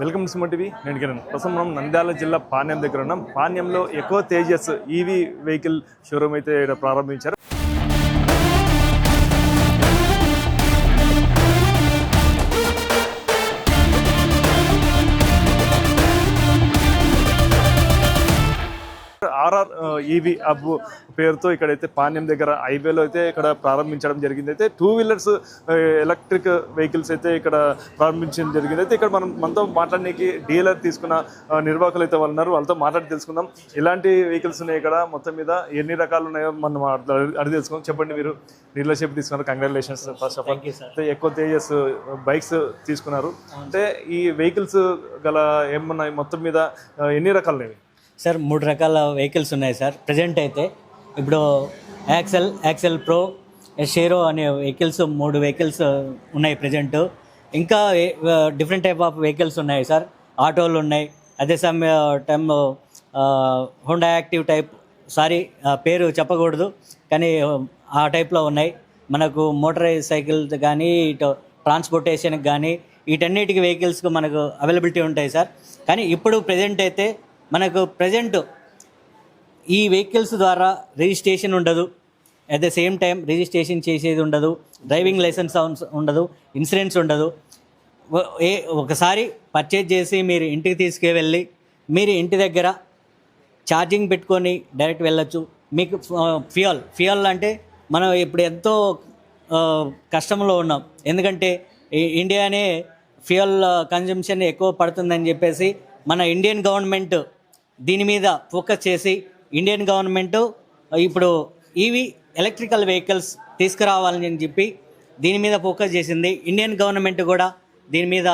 Welcome to Suman నేను కిరణ్. ప్రస్తుతం మనం నంద్యాల జిల్లా పాణ్యం దగ్గర ఉన్నాం. పాణ్యంలో ఎక్కువ తేజస్ ఈవీ వెహికల్ షోరూమ్ అయితే ప్రారంభించారు. ఈవీ హబ్ పేరుతో ఇక్కడైతే పాణ్యం దగ్గర హైవేలో అయితే ఇక్కడ ప్రారంభించడం జరిగింది. అయితే టూ వీలర్స్ ఎలక్ట్రిక్ వెహికల్స్ అయితే ఇక్కడ ప్రారంభించడం జరిగింది. అయితే ఇక్కడ మనం మనతో మాట్లాడడానికి డీలర్ తీసుకున్న నిర్వాహకులు అయితే వాళ్ళు ఉన్నారు. వాళ్ళతో మాట్లాడి తెలుసుకుందాం. ఎలాంటి వెహికల్స్ ఉన్నాయి ఇక్కడ? మొత్తం మీద ఎన్ని రకాలు ఉన్నాయో మనం అడిగి తెలుసుకుందాం. చెప్పండి మీరు. డీలర్షిప్ తీసుకున్నారు. కంగ్రాచులేషన్స్ ఫస్ట్ ఆఫ్ ఆల్ అయితే ఎక్కువ తేజస్ బైక్స్ తీసుకున్నారు. అంటే ఈ వెహికల్స్ గల ఏమన్నాయి? మొత్తం మీద ఎన్ని రకాలు ఉన్నాయి? సార్ మూడు రకాల వెహికల్స్ ఉన్నాయి సార్. ప్రజెంట్ అయితే ఇప్పుడు యాక్సెల్ యాక్సెల్ ప్రో షేరో అనే వెహికల్స్ మూడు వెహికల్స్ ఉన్నాయి ప్రజెంట్ ఇంకా డిఫరెంట్ టైప్ ఆఫ్ వెహికల్స్ ఉన్నాయి సార్. ఆటోలు ఉన్నాయి. అదే సమయ time Honda active type sorry పేరు చెప్పకూడదు కానీ ఆ టైప్లో ఉన్నాయి. మనకు మోటార్ సైకిల్ కానీ ఇటు ట్రాన్స్పోర్టేషన్కి కానీ వీటన్నిటికి వెహికల్స్కి మనకు అవైలబిలిటీ ఉంటాయి సార్. కానీ ఇప్పుడు ప్రజెంట్ అయితే మనకు ప్రజెంట్ ఈ వెహికల్స్ ద్వారా రిజిస్ట్రేషన్ ఉండదు. At the same time registration చేసేది ఉండదు. డ్రైవింగ్ లైసెన్స్ ఉండదు. ఇన్సూరెన్స్ ఉండదు. ఏ ఒకసారి పర్చేజ్ చేసి మీరు ఇంటికి తీసుకువెళ్ళి మీరు ఇంటి దగ్గర ఛార్జింగ్ పెట్టుకొని డైరెక్ట్ వెళ్ళొచ్చు. మీకు ఫ్యూయల్ ఫ్యూయల్ అంటే మనం ఇప్పుడు ఎంతో కష్టంలో ఉన్నాం. ఎందుకంటే ఇండియానే ఫ్యూయల్ కన్జంప్షన్ ఎక్కువ పడుతుందని చెప్పేసి మన ఇండియన్ గవర్నమెంట్ దీని మీద ఫోకస్ చేసి ఇండియన్ గవర్నమెంట్ ఇప్పుడు ఈవీ ఎలక్ట్రికల్ వెహికల్స్ తీసుకురావాలని చెప్పి దీని మీద ఫోకస్ చేసింది. ఇండియన్ గవర్నమెంట్ కూడా దీని మీద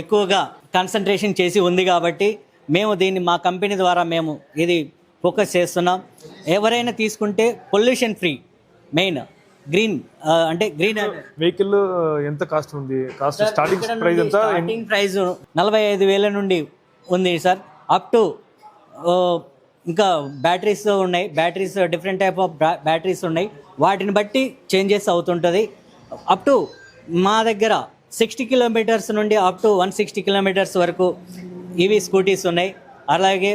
ఎక్కువగా కాన్సన్ట్రేషన్ చేసి ఉంది కాబట్టి మేము దీన్ని మా కంపెనీ ద్వారా మేము ఇది ఫోకస్ చేస్తున్నాం. ఎవరైనా తీసుకుంటే పొల్యూషన్ ఫ్రీ మెయిన్ గ్రీన్ అంటే గ్రీన్ వెహికల్ ఎంత కాస్ట్ ఉంది? కాస్ట్ స్టార్టింగ్ ప్రైస్ ఎంత? స్టార్టింగ్ ప్రైస్ నలభై ఐదు వేల నుండి ఉంది సార్. అప్ టు ఇంకా బ్యాటరీస్ ఉన్నాయి. Batteries different type of batteries ఉన్నాయి. వాటిని బట్టి చేంజెస్ అవుతుంటుంది. అప్ టు మా దగ్గర సిక్స్టీ కిలోమీటర్స్ నుండి up to one sixty kilometres వరకు ఇవి స్కూటీస్ ఉన్నాయి. అలాగే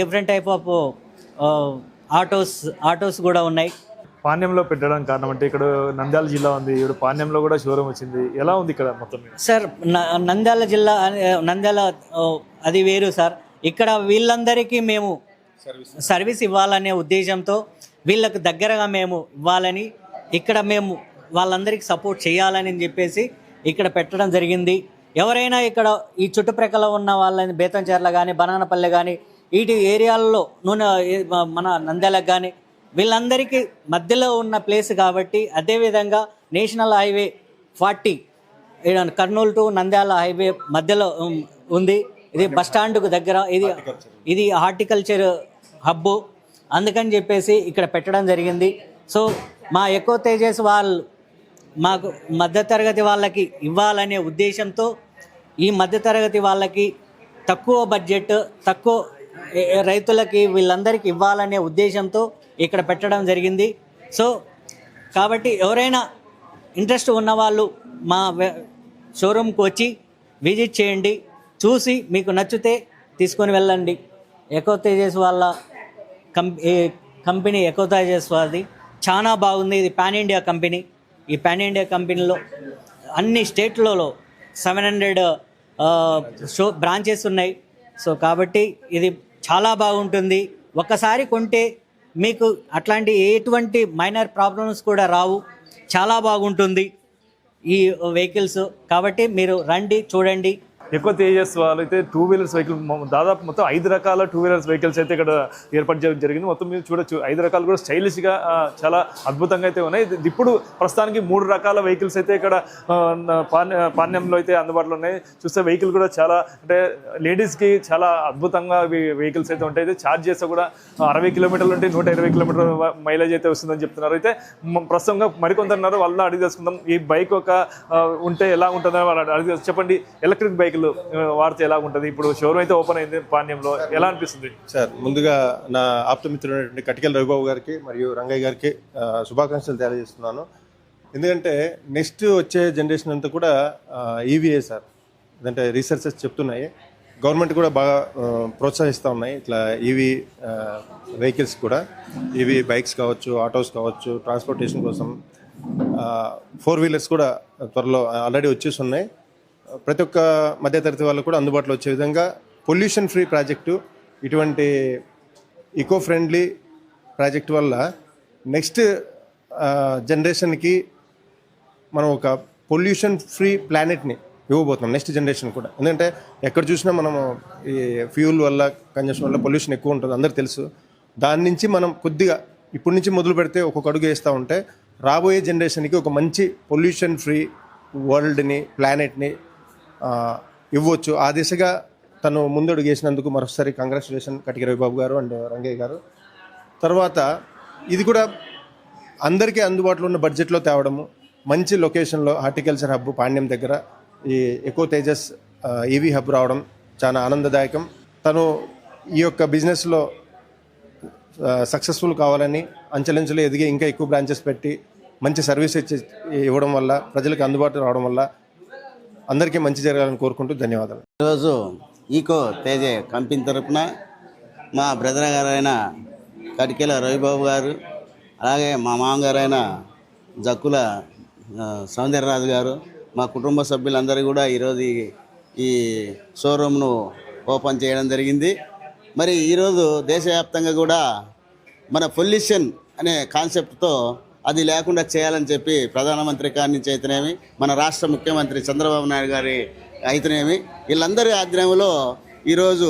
different type of autos autos కూడా ఉన్నాయి. పాణ్యంలో పెట్టడానికి కారణం అంటే ఇక్కడ నంద్యాల జిల్లా ఉంది. ఇప్పుడు పాణ్యంలో కూడా షోరూమ్ వచ్చింది. ఎలా ఉంది ఇక్కడ మొత్తం సార్ నంద్యాల జిల్లా నంద్యాల అది వేరు సార్. ఇక్కడ వీళ్ళందరికీ మేము సర్వీస్ ఇవ్వాలనే ఉద్దేశంతో వీళ్ళకు దగ్గరగా మేము ఇవ్వాలని ఇక్కడ మేము వాళ్ళందరికీ సపోర్ట్ చేయాలని చెప్పేసి ఇక్కడ పెట్టడం జరిగింది. ఎవరైనా ఇక్కడ ఈ చుట్టుప్రక్కల ఉన్న వాళ్ళని బేతంచెర్ల కానీ బనానపల్లె కానీ వీటి ఏరియాల్లో నూనె మన నంద్యాలకు కానీ వీళ్ళందరికీ మధ్యలో ఉన్న ప్లేస్ కాబట్టి అదేవిధంగా national highway forty Kurnool to Nandyal highway మధ్యలో ఉంది. ఇది బస్ స్టాండ్కు దగ్గర ఇది ఇది హార్టికల్చర్ హబ్బు. అందుకని చెప్పేసి ఇక్కడ పెట్టడం జరిగింది. సో మా ఎక్కువ తేజస్ వాళ్ళు మాకు మధ్యతరగతి వాళ్ళకి ఇవ్వాలనే ఉద్దేశంతో ఈ మధ్యతరగతి వాళ్ళకి తక్కువ బడ్జెట్ తక్కువ రైతులకి వీళ్ళందరికీ ఇవ్వాలనే ఉద్దేశంతో ఇక్కడ పెట్టడం జరిగింది. సో కాబట్టి ఎవరైనా ఇంట్రెస్ట్ ఉన్నవాళ్ళు మా షోరూమ్కి వచ్చి విజిట్ చేయండి. చూసి మీకు నచ్చితే తీసుకొని వెళ్ళండి. ఎకో తేజస్ వాళ్ళ కం ఈ కంపెనీ ఎకో తేజస్ వాళ్ళది. చాలా బాగుంది. ఇది పాన్ ఇండియా కంపెనీ. ఈ పాన్ ఇండియా కంపెనీలో అన్ని స్టేట్లలో సెవెన్ హండ్రెడ్ షో బ్రాంచెస్ ఉన్నాయి. సో కాబట్టి ఇది చాలా బాగుంటుంది. ఒక్కసారి కొంటే మీకు అట్లాంటి ఎటువంటి మైనర్ ప్రాబ్లమ్స్ కూడా రావు. చాలా బాగుంటుంది ఈ వెహికల్స్. కాబట్టి మీరు రండి చూడండి. ఎక్కువ తేజస్ వాళ్ళు అయితే టూ వీలర్స్ వెహికల్ దాదాపు మొత్తం ఐదు రకాల టూ వీలర్స్ వెహికల్స్ అయితే ఇక్కడ ఏర్పాటు చేయడం జరిగింది. మొత్తం మీరు చూడొచ్చు. ఐదు రకాలు కూడా స్టైలిష్గా చాలా అద్భుతంగా అయితే ఉన్నాయి. ఇప్పుడు ప్రస్తుతానికి మూడు రకాల వెహికల్స్ అయితే ఇక్కడ పాణ్యంలో అయితే అందుబాటులో ఉన్నాయి. చూస్తే వెహికల్ కూడా చాలా అంటే లేడీస్కి చాలా అద్భుతంగా వెహికల్స్ అయితే ఉంటాయి. అయితే ఛార్జ్ చేస్తే కూడా అరవై కిలోమీటర్లు ఉంటే నూట ఇరవై కిలోమీటర్ మైలేజ్ అయితే వస్తుందని చెప్తున్నారు. అయితే ప్రస్తుతంగా మరికొందరున్నారు వాళ్ళ అడిగి తెలుసుకుందాం. ఈ బైక్ ఒక ఉంటే ఎలా ఉంటుందని వాళ్ళు అడిగి చెప్పండి. ఎలక్ట్రిక్ బైకులు ఆ, వాడితే ఎలా ఉంటుంది ఇప్పుడు షోరూమ్ అయితే ఓపెన్ అయింది పాణ్యంలో ఎలా అనిపిస్తుంది? సార్ ముందుగా నా ఆప్తమిత్రుడైనటువంటి కటికల్ రఘుబాబు గారికి మరియు రంగయ్య గారికి శుభాకాంక్షలు తెలియజేస్తున్నాను. ఎందుకంటే నెక్స్ట్ వచ్చే జనరేషన్ అంతా కూడా ఈవీఏ సార్. అంటే రీసెర్చెస్ చెప్తున్నాయి. గవర్నమెంట్ కూడా బాగా ప్రోత్సహిస్తూ ఉన్నాయి. ఇట్లా ఈవీ వెహికల్స్ కూడా. ఈవీ బైక్స్ కావచ్చు ఆటోస్ కావచ్చు ట్రాన్స్పోర్టేషన్ కోసం ఫోర్ వీలర్స్ కూడా త్వరలో ఆల్రెడీ వచ్చేసి ఉన్నాయి. ప్రతి ఒక్క మధ్యతరగతి వాళ్ళకు కూడా అందుబాటులో వచ్చే విధంగా పొల్యూషన్ ఫ్రీ ప్రాజెక్టు ఇటువంటి ఈకో ఫ్రెండ్లీ ప్రాజెక్ట్ వల్ల నెక్స్ట్ జనరేషన్కి మనం ఒక పొల్యూషన్ ఫ్రీ ప్లానెట్ని ఇవ్వబోతున్నాం నెక్స్ట్ జనరేషన్ కూడా. ఎందుకంటే ఎక్కడ చూసినా మనం ఈ ఫ్యూల్ వల్ల కంజెషన్ వల్ల పొల్యూషన్ ఎక్కువ ఉంటుంది అందరు తెలుసు. దాని నుంచి మనం కొద్దిగా ఇప్పటి నుంచి మొదలు పెడితే ఒక్కొక్క అడుగు వేస్తూ ఉంటే రాబోయే జనరేషన్కి ఒక మంచి పొల్యూషన్ ఫ్రీ వరల్డ్ని ప్లానెట్ని ఇవ్వచ్చు. ఆ దిశగా తను ముందడుగు వేసినందుకు మరొకసారి కంగ్రాచులేషన్ కటిక రవిబాబు గారు అండ్ రంగయ్య గారు. తర్వాత ఇది కూడా అందరికీ అందుబాటులో ఉన్న బడ్జెట్లో తేవడము. మంచి లొకేషన్లో హార్టికల్చర్ హబ్ పాండ్యం దగ్గర ఈ ఎకో తేజస్ ఈవీ హబ్ రావడం చాలా ఆనందదాయకం. తను ఈ యొక్క బిజినెస్లో సక్సెస్ఫుల్ కావాలని అంచెలంచెలు ఎదిగి ఇంకా ఎక్కువ బ్రాంచెస్ పెట్టి మంచి సర్వీస్ ఇచ్చి ఇవ్వడం వల్ల ప్రజలకు అందుబాటులో రావడం వల్ల అందరికీ మంచి జరగాలని కోరుకుంటూ ధన్యవాదాలు. ఈరోజు ఈకో తేజ కంపెనీ తరపున మా బ్రదర్ గారైన కడికెల రవిబాబు గారు అలాగే మా మామగారైన జక్కుల సౌందర్యరాజు గారు మా కుటుంబ సభ్యులందరూ కూడా ఈరోజు ఈ- ఈ షోరూమ్ను ఓపెన్ చేయడం జరిగింది. మరి ఈరోజు దేశవ్యాప్తంగా కూడా మన పొల్యూషన్ అనే కాన్సెప్ట్తో అది లేకుండా చేయాలని చెప్పి ప్రధానమంత్రి గారి నుంచి అయితేనేమి మన రాష్ట్ర ముఖ్యమంత్రి చంద్రబాబు నాయుడు గారి అయితేనేమి వీళ్ళందరి ఆధ్వర్యంలో ఈరోజు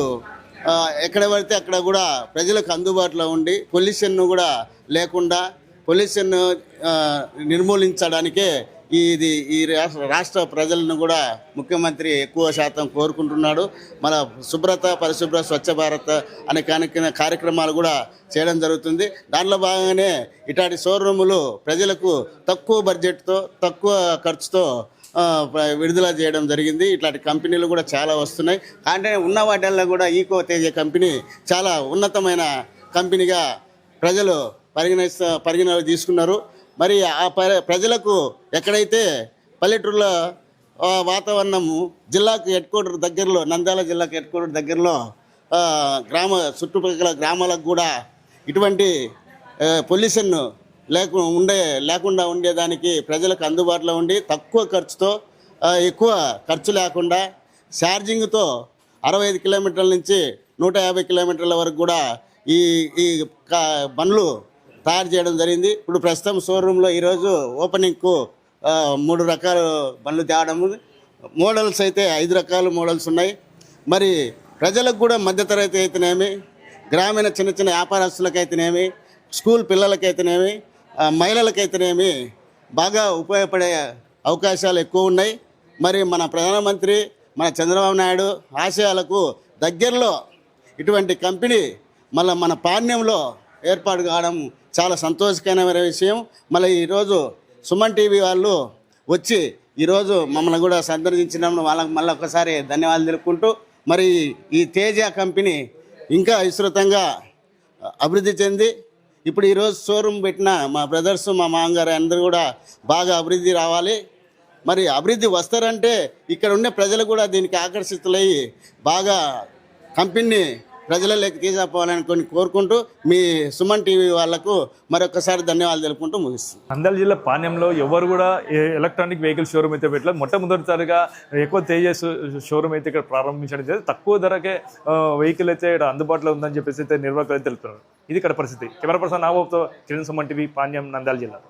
ఎక్కడ పడితే అక్కడ కూడా ప్రజలకు అందుబాటులో ఉండి పొల్యూషన్ను కూడా లేకుండా పొల్యూషన్ నిర్మూలించడానికే ఇది ఈ రాష్ట్ర రాష్ట్ర ప్రజలను కూడా ముఖ్యమంత్రి ఎక్కువ శాతం కోరుకుంటున్నాడు. మన శుభ్రత పరిశుభ్ర స్వచ్ఛ భారత్ అనే కానిక కార్యక్రమాలు కూడా చేయడం జరుగుతుంది. దాంట్లో భాగంగానే ఇట్లాంటి షోరూములు ప్రజలకు తక్కువ బడ్జెట్తో తక్కువ ఖర్చుతో విడుదల చేయడం జరిగింది. ఇట్లాంటి కంపెనీలు కూడా చాలా వస్తున్నాయి. అంటే ఉన్న వాటిల్లో కూడా ఈకో తేజ కంపెనీ చాలా ఉన్నతమైన కంపెనీగా ప్రజలు పరిగణిస్త పరిగణలో తీసుకున్నారు. మరి ఆ ప- ప్రజలకు ఎక్కడైతే పల్లెటూరులో వాతావరణము జిల్లాకు హెడ్ క్వార్టర్ దగ్గరలో నంద్యాల జిల్లాకు హెడ్ క్వార్టర్ దగ్గరలో గ్రామ చుట్టుపక్కల గ్రామాలకు కూడా ఇటువంటి పొల్యూషన్ లేకు ఉండే లేకుండా ఉండేదానికి ప్రజలకు అందుబాటులో ఉండి తక్కువ ఖర్చుతో ఎక్కువ ఖర్చు లేకుండా ఛార్జింగ్తో అరవై ఐదు కిలోమీటర్ల నుంచి నూట యాభై కిలోమీటర్ల వరకు కూడా ఈ ఈ కా- బండ్లు తయారు చేయడం జరిగింది. ఇప్పుడు ప్రస్తుతం షోరూంలో ఈరోజు ఓపెనింగ్కు మూడు రకాల బండ్లు తేవడం మోడల్స్ అయితే ఐదు రకాల మోడల్స్ ఉన్నాయి. మరి ప్రజలకు కూడా మధ్యతరగతి అయితేనేమి గ్రామీణ చిన్న చిన్న వ్యాపారస్తులకైతేనేమి స్కూల్ పిల్లలకైతేనేమి మహిళలకైతేనేమి బాగా ఉపయోగపడే అవకాశాలు ఎక్కువ ఉన్నాయి. మరి మన ప్రధానమంత్రి మన చంద్రబాబు నాయుడు ఆశయాలకు దగ్గరలో ఇటువంటి కంపెనీ మళ్ళీ మన పాణ్యంలో ఏర్పాటు కావడం చాలా సంతోషకరమైన విషయం. మళ్ళీ ఈరోజు సుమన్ టీవీ వాళ్ళు వచ్చి ఈరోజు మమ్మల్ని కూడా సందర్శించినప్పుడు వాళ్ళకి మళ్ళీ ఒకసారి ధన్యవాదాలు తెలుపుకుంటూ మరి ఈ తేజ కంపెనీ ఇంకా విస్తృతంగా అభివృద్ధి చెంది ఇప్పుడు ఈరోజు షోరూమ్ పెట్టిన మా బ్రదర్స్ మా మామగారు అందరూ కూడా బాగా అభివృద్ధి రావాలి. మరి అభివృద్ధి వస్తారంటే ఇక్కడ ఉండే ప్రజలు కూడా దీనికి ఆకర్షితులయ్యి బాగా కంపెనీని ప్రజలలోకి తీసుకుపోవాలని కొన్ని కోరుకుంటూ మీ సుమన్ టీవీ వాళ్ళకు మరొకసారి ధన్యవాదాలు తెలుపుకుంటూ ముగిస్తుంది నంద్యాల జిల్లా పాణ్యంలో ఎవరు కూడా ఎలక్ట్రానిక్ వెహికల్ షోరూమ్ అయితే పెట్టలేదు. మొట్టమొదటిసారిగా ఎక్కువ తేజస్ షోరూమ్ అయితే ఇక్కడ ప్రారంభించడం జరిగింది. తక్కువ ధరకే వెహికల్ అయితే ఇక్కడ అందుబాటులో ఉందని చెప్పేసి అయితే నిర్వాహకులు అయితే తెలుపుతున్నారు. ఇది ఇక్కడ పరిస్థితి. కెమెరా పర్సన్ నాబాబుతో చిరణ్ సుమన్ టీవీ పాణ్యం నంద్యాల జిల్లా.